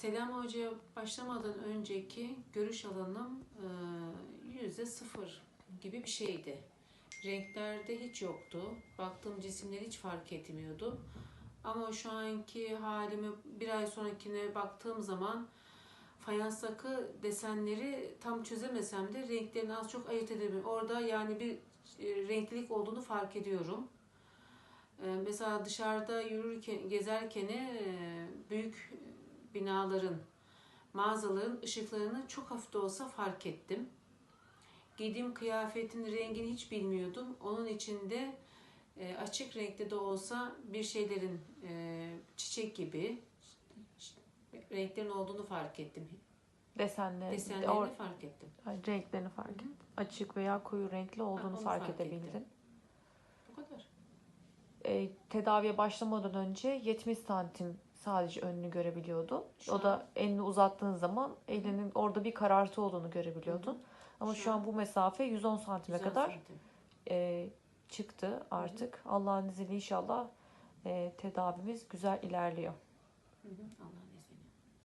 Selam Hoca'ya başlamadan önceki görüş alanım e, yüzde sıfır gibi bir şeydi. Renklerde hiç yoktu. Baktığım cisimleri hiç fark etmiyordu. Ama şu anki halimi bir ay sonrakine baktığım zaman fayanstaki desenleri tam çözemesem de renklerini az çok ayırt edebiliyorum. Orada yani bir e, renklilik olduğunu fark ediyorum. E, Mesela dışarıda yürürken, gezerken büyük binaların, mağazaların ışıklarını çok hafif olsa fark ettim. Giydiğim kıyafetin rengini hiç bilmiyordum. Onun içinde e, açık renkte de olsa bir şeylerin e, çiçek gibi renklerin olduğunu fark ettim. Desenleri, Desenlerini or- fark ettim. Renklerini fark et. Açık veya koyu renkli olduğunu onu fark, fark edebildin. ettim. Bu kadar. E, tedaviye başlamadan önce 70 santim sadece önünü görebiliyordun. Şu o an- da elini uzattığın zaman elinin orada bir karartı olduğunu görebiliyordun. Ama Şu şu, an- an bu mesafe 110 santime Güzel kadar santim. e, çıktı artık. Allah'ın izniyle inşallah e, tedavimiz güzel ilerliyor. Hı hı, Allah'ın.